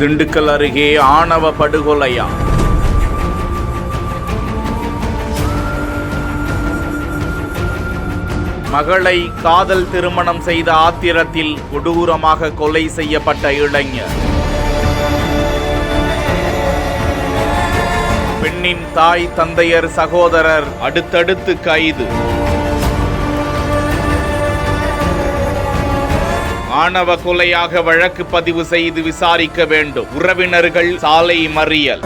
திண்டுக்கல் அருகே ஆணவ படுகொலையா? மகளை காதல் திருமணம் செய்த ஆத்திரத்தில் கொடூரமாக கொலை செய்யப்பட்ட இளைஞர். பெண்ணின் தாய் தந்தையர் சகோதரர் அடுத்தடுத்து கைது. ஆணவ கொலையாக வழக்கு பதிவு செய்து விசாரிக்க வேண்டும். உறவினர்கள் சாலை மறியல்.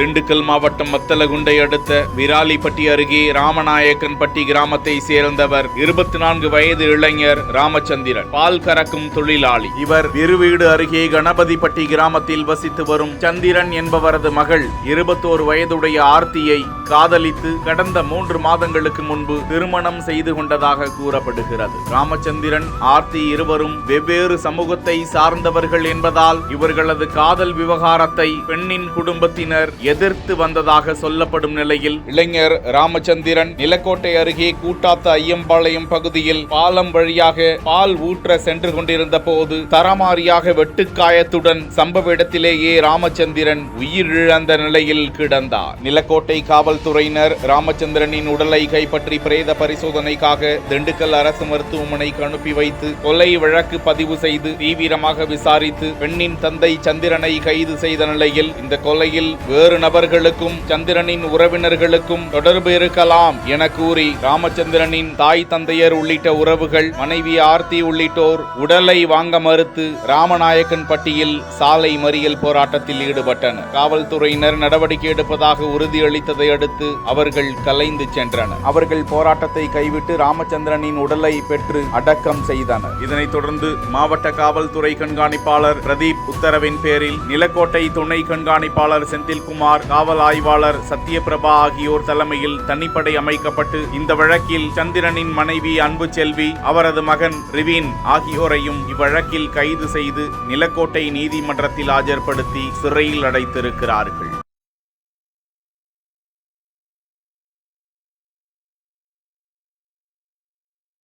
திண்டுக்கல் மாவட்டம் மத்தலகுண்டை அடுத்த விராலிப்பட்டி அருகே ராமநாயக்கன்பட்டி கிராமத்தை சேர்ந்தவர் இருபத்தி நான்கு வயது இளைஞர் ராமச்சந்திரன். பால் கறக்கும் தொழிலாளி. இவர் விருவீடு அருகே கணபதிப்பட்டி கிராமத்தில் வசித்து வரும் சந்திரன் என்பவரது மகள் இருபத்தோரு வயதுடைய ஆர்த்தியை காதலித்து கடந்த மூன்று மாதங்களுக்கு முன்பு திருமணம் செய்து கொண்டதாக கூறப்படுகிறது. ராமச்சந்திரன் ஆர்த்தி இருவரும் வெவ்வேறு சமூகத்தை சார்ந்தவர்கள் என்பதால் இவர்களது காதல் விவகாரத்தை பெண்ணின் குடும்பத்தினர் எதிர்த்து வந்ததாக சொல்லப்படும் நிலையில் இளைஞர் ராமச்சந்திரன் நிலக்கோட்டை அருகே கூட்டாத்த ஐயம்பாளையம் பகுதியில் பாலம் வழியாக பால் ஊற்ற சென்று கொண்டிருந்த போது தரமாரியாக வெட்டுக்காயத்துடன் சம்பவ இடத்திலேயே ராமச்சந்திரன் உயிரிழந்த நிலையில் கிடந்தார். நிலக்கோட்டை காவல்துறையினர் ராமச்சந்திரனின் உடலை கைப்பற்றி பிரேத பரிசோதனைக்காக திண்டுக்கல் அரசு மருத்துவமனைக்கு அனுப்பி வைத்து கொலை வழக்கு பதிவு செய்து தீவிரமாக விசாரித்து பெண்ணின் தந்தை சந்திரனை கைது செய்த நிலையில் இந்த கொலையில் வேறு நபர்களுக்கும் சந்திரனின் உறவினர்களுக்கும் தொடர்பு இருக்கலாம் என கூறி ராமச்சந்திரனின் தாய் தந்தையர் உள்ளிட்ட உறவுகள் மனைவி ஆர்த்தி உள்ளிட்டோர் உடலை வாங்க மறுத்து ராமநாயக்கன் பட்டியில் சாலை மறியல் போராட்டத்தில் ஈடுபட்டனர். காவல்துறையினர் நடவடிக்கை எடுப்பதாக உறுதியளித்ததை அடுத்து அவர்கள் கலைந்து சென்றனர். அவர்கள் போராட்டத்தை கைவிட்டு ராமச்சந்திரனின் உடலை பெற்று அடக்கம் செய்தனர். இதனைத் தொடர்ந்து மாவட்ட காவல்துறை கண்காணிப்பாளர் பிரதீப் உத்தரவின் பேரில் நிலக்கோட்டை துணை கண்காணிப்பாளர் செந்தில்குமார் காவல் ஆய்வாளர் சத்யபிரபா ஆகியோர் தலைமையில் தனிப்படை அமைக்கப்பட்டு இந்த வழக்கில் சந்திரனின் மனைவி அன்பு செல்வி அவரது மகன் ரிவீன் ஆகியோரையும் இவ்வழக்கில் கைது செய்து நிலக்கோட்டை நீதிமன்றத்தில் ஆஜர்படுத்தி சிறையில் அடைத்திருக்கிறார்கள்.